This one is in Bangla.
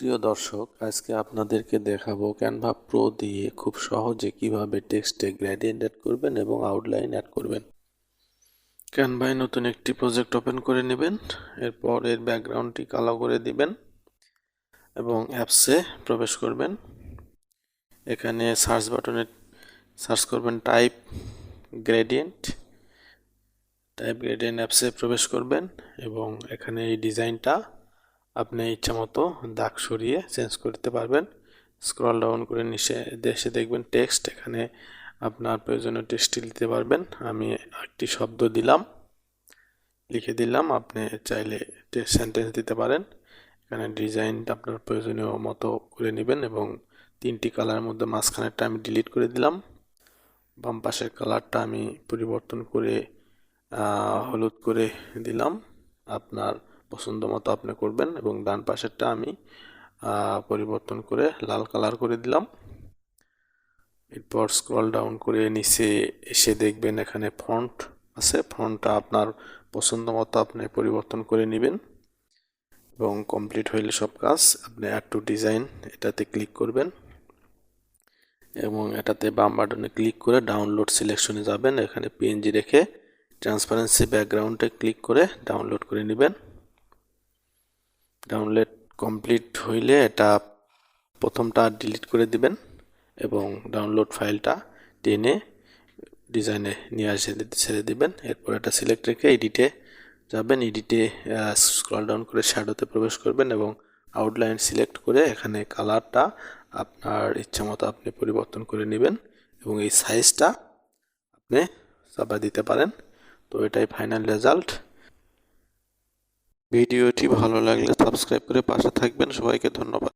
প্রিয় দর্শক, আজকে আপনাদেরকে দেখাবো ক্যানভা প্রো দিয়ে খুব সহজে কীভাবে টেক্সটে গ্রেডিয়েন্ট অ্যাড করবেন এবং আউটলাইন অ্যাড করবেন। ক্যানভায় নতুন একটি প্রজেক্ট ওপেন করে নেবেন, এরপর এর ব্যাকগ্রাউন্ডটি কালো করে দিবেন এবং অ্যাপসে প্রবেশ করবেন। এখানে সার্চ বাটনে সার্চ করবেন টাইপ গ্রেডিয়েন্ট টাইপ গ্রেডিয়েন্ট অ্যাপসে প্রবেশ করবেন এবং এখানে এই ডিজাইনটা আপনি ইচ্ছা মতো দাগ সরিয়ে চেঞ্জ করতে পারবেন। স্ক্রল ডাউন করে নিচে দেশে দেখবেন টেক্সট এখানে আপনার প্রয়োজনীয় টেক্সটটি দিতে পারবেন। আমি একটি শব্দ দিলাম। লিখে দিলাম, আপনি চাইলে সেন্টেন্স দিতে পারেন। এখানে ডিজাইনটা আপনার প্রয়োজনীয় মতো করে নেবেন এবং তিনটি কালারের মধ্যে মাঝখানেরটা আমি ডিলিট করে দিলাম। বাম পাশের কালারটা আমি পরিবর্তন করে হলুদ করে দিলাম। আপনার পছন্দ মতো আপনি করবেন এবং ডান পাশেরটা আমি পরিবর্তন করে লাল কালার করে দিলাম। এরপর স্ক্রল ডাউন করে নিচে এসে দেখবেন এখানে ফন্ট আছে। ফন্টটা আপনার পছন্দ মতো আপনি পরিবর্তন করে নেবেন এবং কমপ্লিট হইলে সব কাজ। আপনি অ্যাড টু ডিজাইন এটাতে ক্লিক করবেন এবং এটাতে বাম বাটনে ক্লিক করে ডাউনলোড সিলেকশনে যাবেন। এখানে পিএনজি রেখে ট্রান্সপারেন্সি ব্যাকগ্রাউন্ডে ক্লিক করে ডাউনলোড করে নেবেন। ডাউনলোড কমপ্লিট হইলে এটা প্রথমটা ডিলিট করে দিবেন এবং ডাউনলোড ফাইলটা টেনে ডিজাইনে নিয়ে আসে, ছেড়ে দিবেন। এরপর এটা সিলেক্ট রেখে এডিটে যাবেন। এডিটে স্ক্রল ডাউন করে শ্যাডোতে প্রবেশ করবেন এবং আউটলাইন সিলেক্ট করে এখানে কালারটা আপনার ইচ্ছা মতো আপনি পরিবর্তন করে নেবেন এবং এই সাইজটা আপনি চাপা দিতে পারেন। তো এটাই ফাইনাল রেজাল্ট ভিডিওটি ভালো লাগলে সাবস্ক্রাইব করে পাশে থাকবেন। সবাইকে ধন্যবাদ।